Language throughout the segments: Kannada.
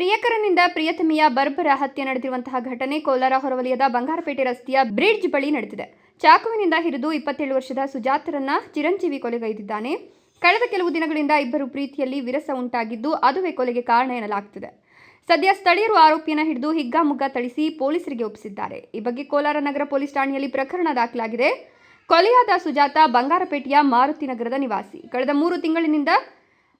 ಪ್ರಿಯಕರನಿಂದ ಪ್ರಿಯತಮಿಯ ಬರ್ಬರ ಹತ್ಯೆ ನಡೆದಿರುವಂತಹ ಘಟನೆ ಕೋಲಾರ ಹೊರವಲಯದ ಬಂಗಾರಪೇಟೆ ರಸ್ತೆಯ ಬ್ರಿಡ್ಜ್ ಬಳಿ ನಡೆದಿದೆ. ಚಾಕುವಿನಿಂದ ಹಿಡಿದು ಇಪ್ಪತ್ತೇಳು ವರ್ಷದ ಸುಜಾತರನ್ನ ಚಿರಂಜೀವಿ ಕೊಲೆಗೈದಿದ್ದಾನೆ. ಕಳೆದ ಕೆಲವು ದಿನಗಳಿಂದ ಇಬ್ಬರು ಪ್ರೀತಿಯಲ್ಲಿ ವಿರಸ ಉಂಟಾಗಿದ್ದು ಅದುವೇ ಕೊಲೆಗೆ ಕಾರಣ ಎನ್ನಲಾಗ್ತಿದೆ. ಸದ್ಯ ಸ್ಥಳೀಯರು ಆರೋಪಿಯನ್ನ ಹಿಡಿದು ಹಿಗ್ಗಾಮುಗ್ಗಾ ಥಳಿಸಿ ಪೊಲೀಸರಿಗೆ ಒಪ್ಪಿಸಿದ್ದಾರೆ. ಈ ಬಗ್ಗೆ ಕೋಲಾರ ನಗರ ಪೊಲೀಸ್ ಠಾಣೆಯಲ್ಲಿ ಪ್ರಕರಣ ದಾಖಲಾಗಿದೆ. ಕೊಲೆಯಾದ ಸುಜಾತ ಬಂಗಾರಪೇಟೆಯ ಮಾರುತಿ ನಗರದ ನಿವಾಸಿ. ಕಳೆದ ಮೂರು ತಿಂಗಳಿನಿಂದ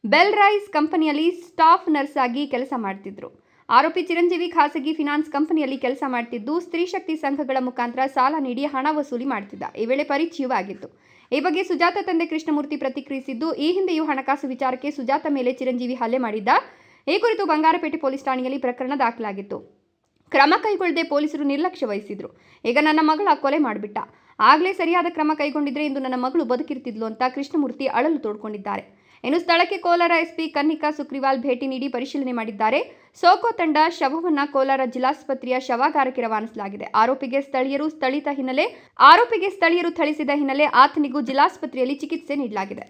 ಬೆಲ್ ರೈಸ್ ಕಂಪನಿಯಲ್ಲಿ ಸ್ಟಾಫ್ ನರ್ಸ್ ಆಗಿ ಕೆಲಸ ಮಾಡ್ತಿದ್ರು. ಆರೋಪಿ ಚಿರಂಜೀವಿ ಖಾಸಗಿ ಫಿನಾನ್ಸ್ ಕಂಪನಿಯಲ್ಲಿ ಕೆಲಸ ಮಾಡ್ತಿದ್ದು ಸ್ತ್ರೀ ಶಕ್ತಿ ಸಂಘಗಳ ಮುಖಾಂತರ ಸಾಲ ನೀಡಿ ಹಣ ವಸೂಲಿ ಮಾಡ್ತಿದ್ದ. ಈ ವೇಳೆ ಪರಿಚಯವೂ ಆಗಿತ್ತು ಈ ಬಗ್ಗೆ ಸುಜಾತ ತಂದೆ ಕೃಷ್ಣಮೂರ್ತಿ ಪ್ರತಿಕ್ರಿಯಿಸಿದ್ದು, ಈ ಹಿಂದೆಯೂ ಹಣಕಾಸು ವಿಚಾರಕ್ಕೆ ಸುಜಾತ ಮೇಲೆ ಚಿರಂಜೀವಿ ಹಲ್ಲೆ ಮಾಡಿದ್ದ. ಈ ಕುರಿತು ಬಂಗಾರಪೇಟೆ ಪೊಲೀಸ್ ಠಾಣೆಯಲ್ಲಿ ಪ್ರಕರಣ ದಾಖಲಾಗಿತ್ತು. ಕ್ರಮ ಕೈಗೊಳ್ಳದೆ ಪೊಲೀಸರು ನಿರ್ಲಕ್ಷ್ಯ ವಹಿಸಿದ್ರು. ಈಗ ನನ್ನ ಮಗಳ ಕೊಲೆ ಮಾಡಿಬಿಟ್ಟ. ಆಗಲೇ ಸರಿಯಾದ ಕ್ರಮ ಕೈಗೊಂಡಿದ್ರೆ ಇಂದು ನನ್ನ ಮಗಳು ಬದುಕಿರ್ತಿದ್ಲು ಅಂತ ಕೃಷ್ಣಮೂರ್ತಿ ಅಳಲು ತೋಡ್ಕೊಂಡಿದ್ದಾರೆ. ಇನ್ನು ಸ್ಥಳಕ್ಕೆ ಕೋಲಾರ ಎಸ್ಪಿ ಕನ್ನಿಕಾ ಸುಕ್ರಿವಾಲ್ ಭೇಟಿ ನೀಡಿ ಪರಿಶೀಲನೆ ಮಾಡಿದ್ದಾರೆ. ಸೋಕೋ ತಂಡ ಶವವನ್ನ ಕೋಲಾರ ಜಿಲ್ಲಾಸ್ಪತ್ರೆಯ ಶವಾಗಾರಕ್ಕೆ ರವಾನಿಸಲಾಗಿದೆ. ಆರೋಪಿಗೆ ಸ್ಥಳೀಯರು ಸ್ಥಳಿತ ಹಿನ್ನೆಲೆ, ಆರೋಪಿಗೆ ಸ್ಥಳೀಯರು ಥಳಿಸಿದ ಹಿನ್ನೆಲೆ ಆತನಿಗೂ ಜಿಲ್ಲಾಸ್ಪತ್ರೆಯಲ್ಲಿ ಚಿಕಿತ್ಸೆ ನೀಡಲಾಗಿದೆ.